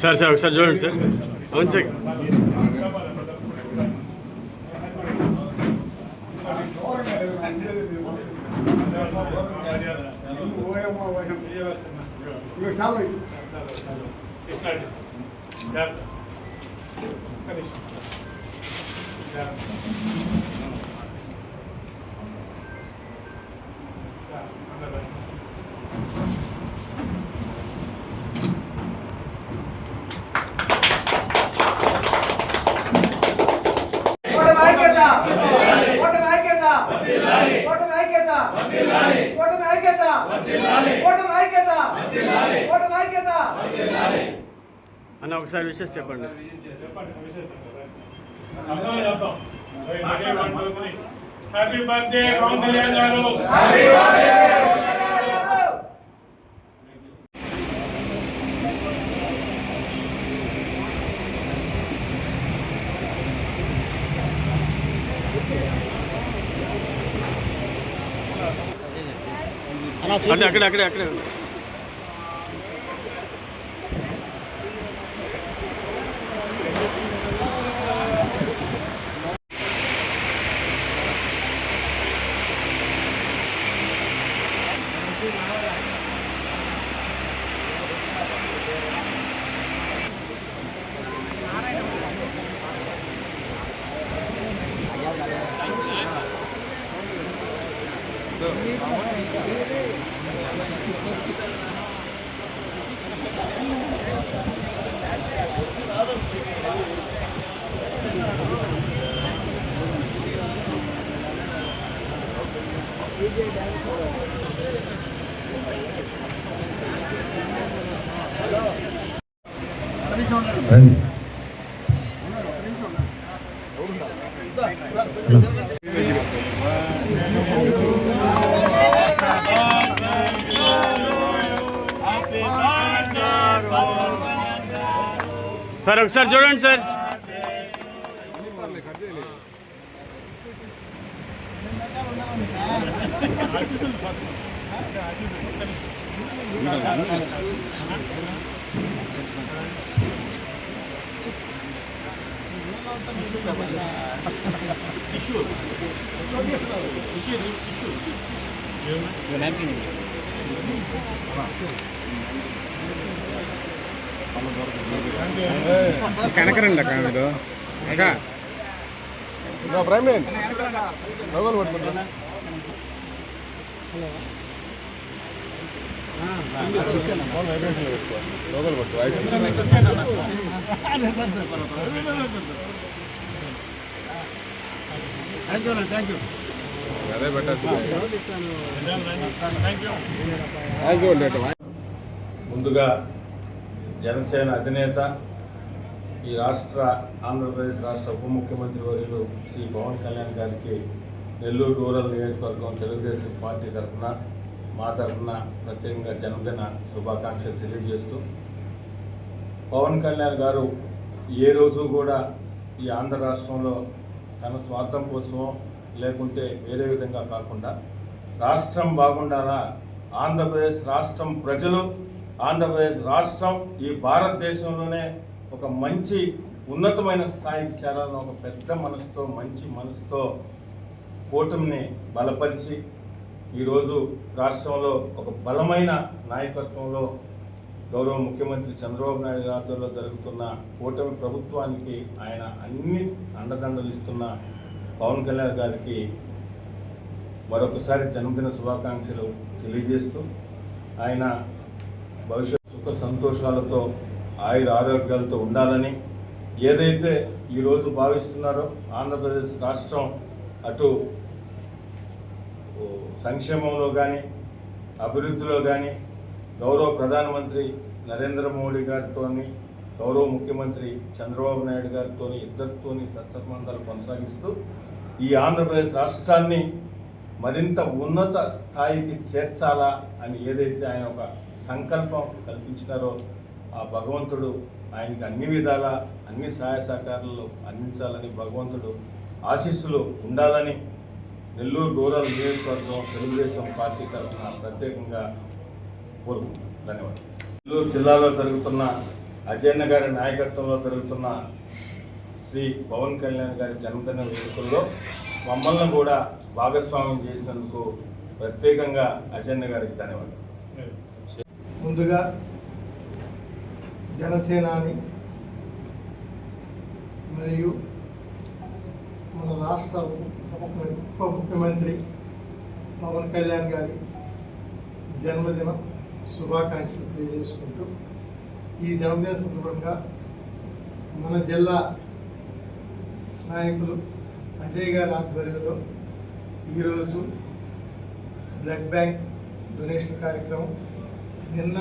Sir sir ఒకసారి చూడండి sir. అవును సార్. ఓటమి అన్న ఒకసారి విషయం చెప్పండి. హ్యాపీ బర్త్డే పవన్ కళ్యాణ్ గారు అంటే అక్కడ అక్కడ అక్కడ. సార్ ఒకసారి చూడండి sir కనకరండి అక్క మీరు అక్క ప్రైమ్ పట్టు థ్యాంక్ యూ అండి ముందుగా జనసేన అధినేత ఈ రాష్ట్ర ఆంధ్రప్రదేశ్ రాష్ట్ర ఉప ముఖ్యమంత్రి వర్యులు శ్రీ పవన్ కళ్యాణ్ గారికి నెల్లూరు రూరల్ నియోజకవర్గం తెలుగుదేశం పార్టీ తరఫున మా తరఫున ప్రత్యేకంగా జన్మదిన శుభాకాంక్షలు తెలియజేస్తూ పవన్ కళ్యాణ్ గారు ఏ రోజు కూడా ఈ ఆంధ్ర రాష్ట్రంలో తన స్వార్థం కోసమో లేకుంటే వేరే విధంగా కాకుండా రాష్ట్రం బాగుండాలా ఆంధ్రప్రదేశ్ రాష్ట్రం ప్రజలు ఆంధ్రప్రదేశ్ రాష్ట్రం ఈ భారతదేశంలోనే ఒక మంచి ఉన్నతమైన స్థాయికి చేరాలని ఒక పెద్ద మనసుతో మంచి మనసుతో కూటమిని బలపరిచి ఈరోజు రాష్ట్రంలో ఒక బలమైన నాయకత్వంలో గౌరవ ముఖ్యమంత్రి చంద్రబాబు నాయుడు గారి జరుగుతున్న కూటమి ప్రభుత్వానికి ఆయన అన్ని అండదండలు ఇస్తున్న పవన్ కళ్యాణ్ గారికి మరొకసారి జన్మదిన శుభాకాంక్షలు తెలియజేస్తూ ఆయన భవిష్యత్ సుఖ సంతోషాలతో ఆయుర ఆరోగ్యాలతో ఉండాలని ఏదైతే ఈరోజు భావిస్తున్నారో ఆంధ్రప్రదేశ్ రాష్ట్రం అటు సంక్షేమంలో కానీ అభివృద్ధిలో కానీ గౌరవ ప్రధానమంత్రి నరేంద్ర మోడీ గారితో గౌరవ ముఖ్యమంత్రి చంద్రబాబు నాయుడు గారితో ఇద్దరితోని సత్సంబంధాలు కొనసాగిస్తూ ఈ ఆంధ్రప్రదేశ్ రాష్ట్రాన్ని మరింత ఉన్నత స్థాయికి చేర్చాలా అని ఏదైతే ఆయన ఒక సంకల్పం కల్పించినారో ఆ భగవంతుడు ఆయనకి అన్ని విధాల అన్ని సహాయ సహకారాలు అందించాలని భగవంతుడు ఆశీస్సులు ఉండాలని నెల్లూరు రూరల్ నియోజకవర్గం తెలుగుదేశం పార్టీ తరఫున ప్రత్యేకంగా కోరుకుంటున్నాను. ధన్యవాదాలు. నెల్లూరు జిల్లాలో జరుగుతున్న అజయన్న గారి నాయకత్వంలో జరుగుతున్న శ్రీ పవన్ కళ్యాణ్ గారి జన్మదిన వేడుకల్లో మమ్మల్ని కూడా భాగస్వామ్యం చేసినందుకు ప్రత్యేకంగా అజయన్న గారికి ధన్యవాదాలు. ముందుగా జనసేనాని మరియు రాష్ట్ర ఉప ముఖ్యమంత్రి పవన్ కళ్యాణ్ గారి జన్మదినం శుభాకాంక్షలు తెలియజేసుకుంటూ ఈ జన్మదిన సందర్భంగా మన జిల్లా నాయకులు అజయ్ గారి ఆధ్వర్యంలో ఈరోజు బ్లడ్ బ్యాంక్ డొనేషన్ కార్యక్రమం నిన్న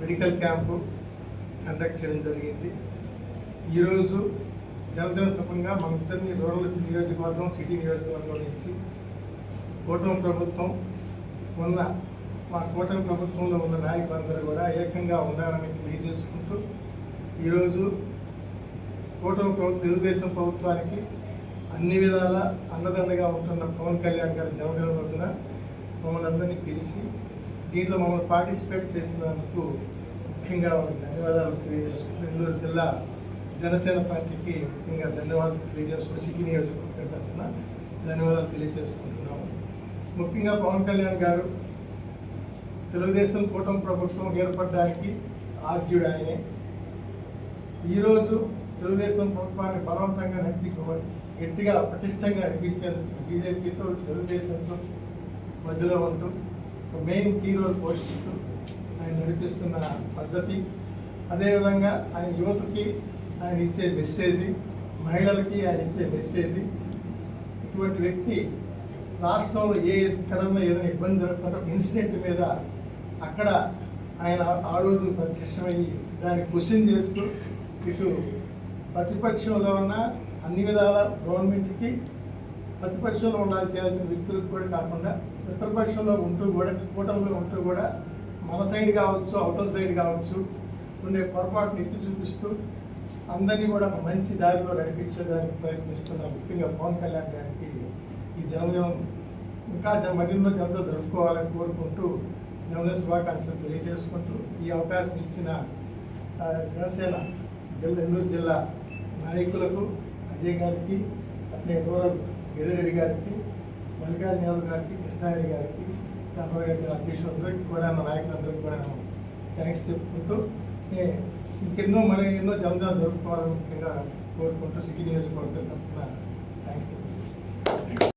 మెడికల్ క్యాంపు కండక్ట్ చేయడం జరిగింది. ఈరోజు జనదిన సందర్భంగా మనందరినీ ఇద్దరిని రూరల్ నియోజకవర్గం సిటీ నియోజకవర్గం నుంచి కూటమి ప్రభుత్వం ఉన్న మా కూటమి ప్రభుత్వంలో ఉన్న నాయకులందరూ కూడా ఏకంగా ఉండాలని తెలియజేసుకుంటూ ఈరోజు కూటమి ప్రభుత్వం తెలుగుదేశం ప్రభుత్వానికి అన్ని విధాల అండదండగా ఉంటున్న పవన్ కళ్యాణ్ గారి జన్మదిన రోజున మమ్మల్ని అందరినీ పిలిచి దీంట్లో మమ్మల్ని పార్టిసిపేట్ చేసినందుకు ముఖ్యంగా ధన్యవాదాలు తెలియజేసుకుంటూ నెల్లూరు జిల్లా జనసేన పార్టీకి ముఖ్యంగా ధన్యవాదాలు తెలియజేసుకుని సిటీ నియోజకవర్గం తరఫున ధన్యవాదాలు తెలియజేసుకుంటున్నాము. ముఖ్యంగా పవన్ కళ్యాణ్ గారు తెలుగుదేశం కూటమి ప్రభుత్వం ఏర్పడడానికి ఆద్యుడు ఆయనే. ఈరోజు తెలుగుదేశం ప్రభుత్వాన్ని బలవంతంగా నడిపి గట్టిగా పటిష్టంగా నడిపించేందుకు బీజేపీతో తెలుగుదేశంతో మధ్యలో ఉంటూ ఒక మెయిన్ కీ రోల్ పోషిస్తూ ఆయన నడిపిస్తున్న పద్ధతి. అదేవిధంగా ఆయన యువతకి ఆయన ఇచ్చే మెసేజ్ మహిళలకి ఆయన ఇచ్చే మెసేజ్ ఇటువంటి వ్యక్తి రాష్ట్రంలో ఏ ఎక్కడన్నా ఏదైనా ఇబ్బంది జరుగుతుంటే ఇన్సిడెంట్ మీద అక్కడ ఆయన ఆ రోజు ప్రత్యక్షమయ్యి దాన్ని క్వశ్చన్ చేస్తూ ఇటు ప్రతిపక్షంలో ఉన్న అన్ని విధాల గవర్నమెంట్కి ప్రతిపక్షంలో ఉండాలి చేయాల్సిన వ్యక్తులకు కూడా కాకుండా ఉత్తరపక్షంలో ఉంటూ కూడా కూటమిలో ఉంటూ కూడా మన సైడ్ కావచ్చు అవతల సైడ్ కావచ్చు ఉండే పొరపాటు ఎత్తి చూపిస్తూ అందరినీ కూడా ఒక మంచి దారిలో నడిపించేదానికి ప్రయత్నిస్తున్న ముఖ్యంగా పవన్ కళ్యాణ్ గారికి ఈ జన్మదినం ఇంకా మరిన్నో జనంతో జరుపుకోవాలని కోరుకుంటూ జన్మదిన శుభాకాంక్షలు తెలియజేసుకుంటూ ఈ అవకాశం ఇచ్చిన జనసేన జిల్లా నెల్లూరు జిల్లా నాయకులకు అజయ్ గారికి అట్నే రూరల్ గిరిరెడ్డి గారికి మల్లికార్జున యాదవ్ గారికి కృష్ణారెడ్డి గారికి దాపర్ గారికి అధ్యక్షులందరికీ కూడా నా నాయకులందరికీ కూడా థ్యాంక్స్ చెప్పుకుంటూ ఇంకెన్నో మరి ఎన్నో జన్మదినాలు జరుపుకోవాలని ముఖ్యంగా కోరుకుంటూ సిటీ నియోజకవర్గం తరఫున థ్యాంక్స్